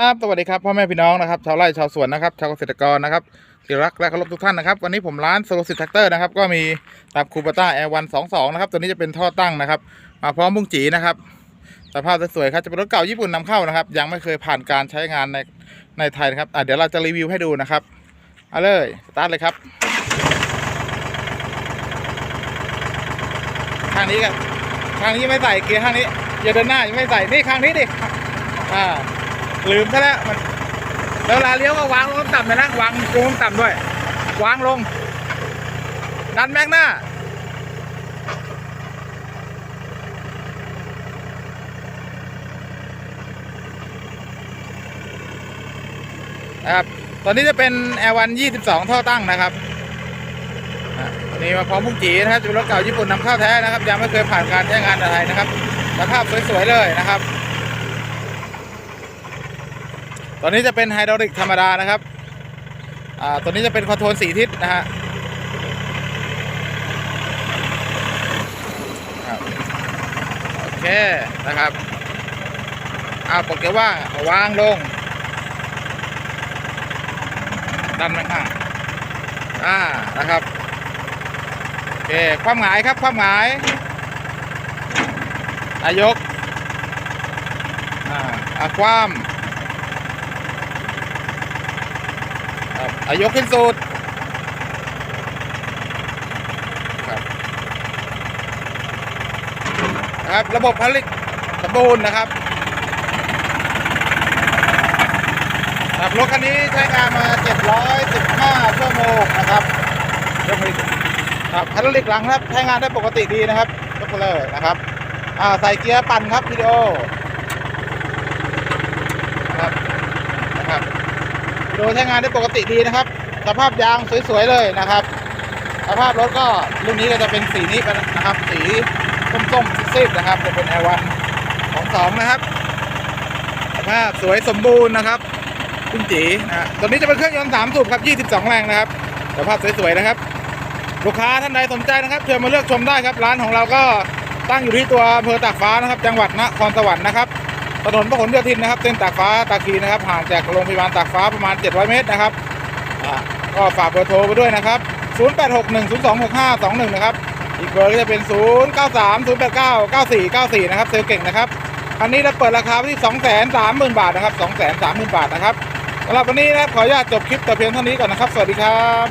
ครับสวัสดีครับพ่อแม่พี่น้องนะครับชาวไร่ชาวสวนนะครับชาวเกษตรกรนะครับที่รักและเคารพทุกท่านนะครับวันนี้ผมร้านโซลูสิตแท็กเตอร์นะครับก็มีตับคูปต้าแอร์วันสองสองนะครับตัวนี้จะเป็นท่อตั้งนะครับมาพร้อมบุ้งจีนะครับสภาพสวยๆครับจะเป็นรถเก่าญี่ปุ่นนำเข้านะครับ ยังไม่เคยผ่านการใช้งานในในไทยนะครับเดี๋ยวเราจะรีวิวให้ดูนะครับเอาเลยสตาร์ทเลยครับข้างนี้กันข้างนี้ไม่ใส่เกียร์ข้างนี้อย่าเดินหน้ายังไม่ใส่นี่ข้างนี้ดิอ่า ลืมซะแล้วมันแล้วเวลาเลี้ยวก็วางลงต่ำเลยนะวางลงต่ำด้วย วางลง ดันแม็กหน้า นะครับ ตอนนี้จะเป็น Air1 22 ท่อตั้งนะครับอะตัวนี้มาพร้อมพุ่งจีนะครับจะเป็นรถเก่าญี่ปุ่นนำเข้าแท้นะครับ ยังไม่เคยผ่านการใช้งานอะไรนะครับสภาพสวยๆเลยนะครับ ตัวนี้จะเป็นไฮดรอลิกธรรมดานะครับ อ่า ตัวนี้จะเป็นคอนโทรลสีทิศนะฮะครับโอเคนะครับ อ่าปกียร์ว่าวางลง ดันไปข้างอ่า นะครับ โอเค ความหงายครับ ความหงายอายก อ่าความ อายกขึ้นสุดครับครับระบบผลิตสมบูรณ์นะครับครับรถคันนี้ใช้งานมา 715 ชั่วโมงนะครับเรื่องผลิตครับพัดลิกหลังครับใช้งานได้ปกติดีนะครับยกไปเลยนะครับอ่าใส่เกียร์ปั่นครับวิดีโอครับ โดยใช้งานได้ปกติดีนะครับ สภาพยางสวยๆเลยนะครับ สภาพรถก็รุ่นนี้ก็จะเป็นสีนี้นะครับ สีส้มๆซีดๆนะครับ จะเป็น Air 1ของสองนะครับ สภาพสวยสมบูรณ์นะครับคุณจีนะตัวนี้จะเป็นเครื่องยนต์3สูบครับ22 แรงนะครับ สภาพสวยๆนะครับ ลูกค้าท่านใดสนใจนะครับเชิญมาเลือกชมได้ครับ ร้านของเราก็ตั้งอยู่ที่ตัวอำเภอตากฟ้านะครับ จังหวัดนครสวรรค์นะครับ ถนนพหลโยธินนะครับ เส้นตากฟ้าตาคีนะครับห่างจากโรงพยาบาลตากฟ้าประมาณ 700 เมตรนะครับก็ฝากเบอร์โทรไปด้วยนะครับ 0861026521 นะครับ อีกเบอร์ก็จะเป็น0830899494 นะครับเซลเก่งนะครับคันนี้เราเปิดราคาที่ 230,000 บาทนะครับ 230,000 บาทนะครับสำหรับวันนี้นะครับขออนุญาตจบคลิปแต่เพียงเท่านี้ก่อนนะครับ สวัสดีครับ